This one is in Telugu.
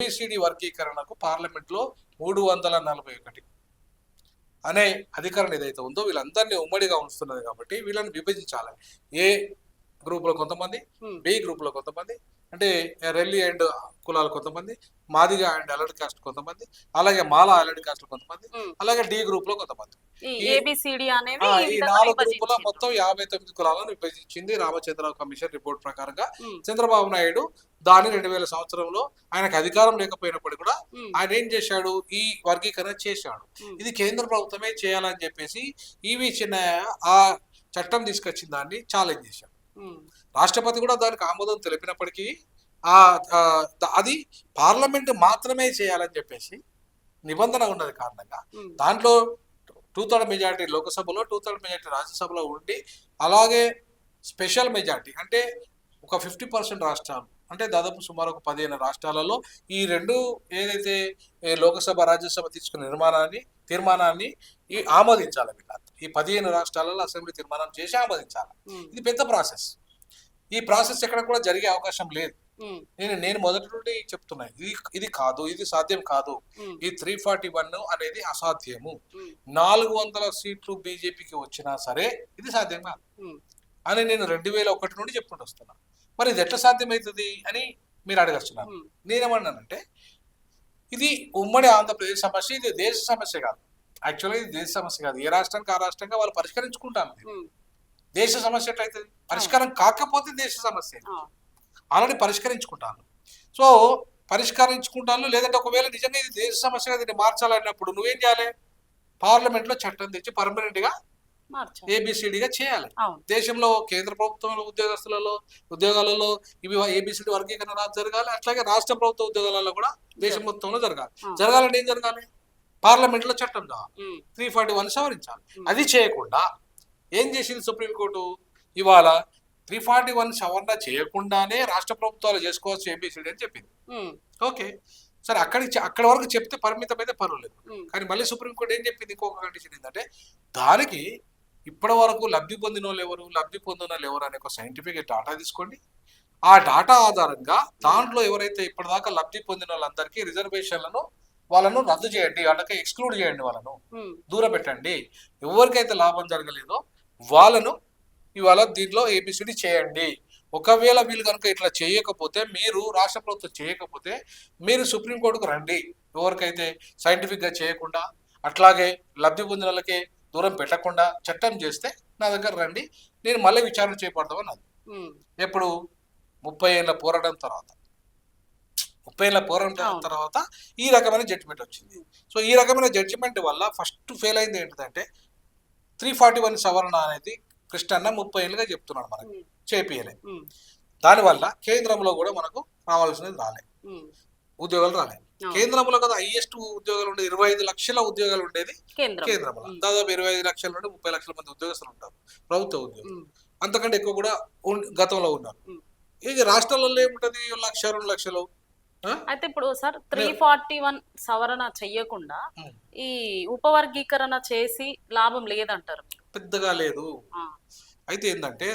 ఏబిసిడి వర్గీకరణకు పార్లమెంట్లో మూడు వందల నలభై ఒకటి అనే అధికారం ఏదైతే ఉందో వీళ్ళందరినీ ఉమ్మడిగా ఉంచుతున్నది కాబట్టి వీళ్ళని విభజించాలి ఏ గ్రూప్లో కొంతమంది బి గ్రూప్లో కొంతమంది అంటే రెల్లి అండ్ కులాలు కొంతమంది మాదిగా అండ్ అలర్ట్ కాస్ట్ కొంతమంది అలాగే మాలా అలర్ట్ కాస్ట్ కొంతమంది ఉమ్. అలాగే డి గ్రూప్లో కొంతమంది ఈ నాలుగు గ్రూపుల. మొత్తం యాభై తొమ్మిది కులాలను విభజించింది రామచంద్ర కమిషన్ రిపోర్ట్ ప్రకారంగా ఉమ్, చంద్రబాబు నాయుడు దాని రెండు వేల సంవత్సరంలో ఆయనకు అధికారం లేకపోయినప్పటికీ కూడా ఆయన ఏం చేశాడు? ఈ వర్గీకరణ చేశాడు. ఇది కేంద్ర ప్రభుత్వమే చేయాలని చెప్పేసి ఈవి చిన్నయ్య ఆ చట్టం తీసుకొచ్చిన దాన్ని ఛాలెంజ్ చేశాడు. రాష్ట్రపతి కూడా దానికి ఆమోదం తెలిపినప్పటికీ ఆ అది పార్లమెంట్ మాత్రమే చేయాలని చెప్పేసి నిబంధన ఉన్నది కారణంగా దాంట్లో టూ థర్డ్ మెజారిటీ లోకసభలో టూ థర్డ్ మెజారిటీ రాజ్యసభలో ఉండి అలాగే స్పెషల్ మెజారిటీ అంటే ఒక ఫిఫ్టీ పర్సెంట్ రాష్ట్రాలు అంటే దాదాపు సుమారు ఒక పదిహేను రాష్ట్రాలలో ఈ రెండు ఏదైతే లోకసభ రాజ్యసభ తీసుకున్న నిర్మాణాన్ని తీర్మానాన్ని ఈ ఆమోదించాలి వీళ్ళంతా ఈ పదిహేను రాష్ట్రాలలో అసెంబ్లీ తీర్మానం చేసి ఆమోదించాలి. ఇది పెద్ద ప్రాసెస్. ఈ ప్రాసెస్ ఎక్కడ కూడా జరిగే అవకాశం లేదు. నేను నేను మొదటి నుండి చెప్తున్నా ఇది ఇది కాదు ఇది సాధ్యం కాదు. ఈ త్రీ ఫార్టీ వన్ అనేది అసాధ్యము. నాలుగు వందల సీట్లు బీజేపీకి వచ్చినా సరే ఇది సాధ్యం కాదు. అని నేను రెండు వేల ఒకటి నుండి చెప్పుకుంటూ వస్తున్నా. మరి ఇది ఎట్లా సాధ్యమవుతుంది అని మీరు అడగస్తున్నారు. నేనేమన్నానంటే ఇది ఉమ్మడి ఆంధ్రప్రదేశ్ సమస్య ఇది దేశ సమస్య కాదు. యాక్చువల్గా ఇది దేశ సమస్య కాదు. ఏ రాష్ట్రానికి ఆ రాష్ట్రంగా వాళ్ళు పరిష్కరించుకుంటాను దేశ సమస్య ఎట్లయితుంది పరిష్కారం కాకపోతే దేశ సమస్య. ఆల్రెడీ పరిష్కరించుకుంటాను సో పరిష్కరించుకుంటాను లేదంటే ఒకవేళ నిజంగా ఇది దేశ సమస్యగా దీన్ని మార్చాలన్నప్పుడు నువ్వేం చేయాలి? పార్లమెంట్లో చట్టం తెచ్చి పర్మనెంట్గా మార్చాలి ఏబిసిడిగా చేయాలి. దేశంలో కేంద్ర ప్రభుత్వంలో ఉద్యోగస్తులలో ఉద్యోగాలలో ఇవి ఏబిసిడి వర్గీకరణ జరగాలి. అట్లాగే రాష్ట్ర ప్రభుత్వ ఉద్యోగాలలో కూడా దేశం మొత్తంలో జరగాలి. జరగాలంటే ఏం జరగాలి? పార్లమెంట్లో చట్టం కావాలి. త్రీ ఫార్టీ వన్ సవరించాలి. అది చేయకుండా ఏం చేసింది సుప్రీంకోర్టు? ఇవాళ త్రీ ఫార్టీ వన్ సవరణ చేయకుండానే రాష్ట్ర ప్రభుత్వాలు చేసుకోవచ్చు ఏబిసిడి అని చెప్పింది. ఓకే. సరే అక్కడికి అక్కడి వరకు చెప్తే పరిమితమైతే పర్వాలేదు. కానీ మళ్ళీ సుప్రీంకోర్టు ఏం చెప్పింది ఇంకొక కండిషన్ ఏంటంటే దానికి ఇప్పటి వరకు లబ్ధి పొందిన వాళ్ళు ఎవరు? లబ్ధి పొందిన వాళ్ళు ఎవరు అనే ఒక సైంటిఫిక్ డాటా తీసుకోండి. ఆ డాటా ఆధారంగా దాంట్లో ఎవరైతే ఇప్పటిదాకా లబ్ధి పొందిన వాళ్ళందరికీ రిజర్వేషన్లను వాళ్ళను రద్దు చేయండి. వాళ్ళకి ఎక్స్క్లూడ్ చేయండి వాళ్ళను. దూరం పెట్టండి ఎవరికైతే లాభం జరగలేదో వాళ్ళను ఇవాళ దీంట్లో ఏబిసిడి చేయండి. ఒకవేళ వీళ్ళు కనుక ఇట్లా చేయకపోతే మీరు రాష్ట్ర ప్రభుత్వం చేయకపోతే మీరు సుప్రీంకోర్టుకు రండి. ఎవరికైతే scientific గా చేయకుండా అట్లాగే లబ్ధి పొందిన వాళ్ళకి దూరం పెట్టకుండా చట్టం చేస్తే నా దగ్గర రండి నేను మళ్ళీ విచారణ చేపడతామని అది ఎప్పుడు? ముప్పై ఏళ్ళ పోరాటం తర్వాత. ముప్పై ఏళ్ళ పోరాటం. తర్వాత ఈ రకమైన జడ్జిమెంట్ వచ్చింది. సో ఈ రకమైన జడ్జిమెంట్ వల్ల ఫస్ట్ ఫెయిల్ అయింది ఏంటిదంటే త్రీ ఫార్టీ వన్ సవరణ అనేది కృష్ణన్న ముప్పై ఏళ్ళుగా చెప్తున్నాడు మనకి. చేపియలే. దానివల్ల కేంద్రంలో కూడా మనకు రావాల్సినది రాలే. ఉద్యోగాలు రాలే. అవును. కేంద్రంలో కదా హైయెస్ట్ ఉద్యోగాలు ఉండేది ఇరవై ఐదు లక్షల ఉద్యోగాలు ఉండేది కేంద్రం కేంద్రంలో. దాదాపు ఇరవై ఐదు లక్షల నుండి ముప్పై లక్షల మంది ఉద్యోగస్తులు ఉంటారు ప్రభుత్వ ఉద్యోగులు. అంతకంటే ఎక్కువ కూడా గతంలో ఉన్నారు. ఇది రాష్ట్రాలలో ఏముంటది? లక్ష రెండు లక్షలు? అయితే ఇప్పుడు సార్ త్రీ ఫార్టీ వన్ సవరణ చెయ్యకుండా. ఈ ఉపవర్గీకరణ చేసి లాభం లేదంటారు పెద్దగా లేదు. అయితే ఏంటంటే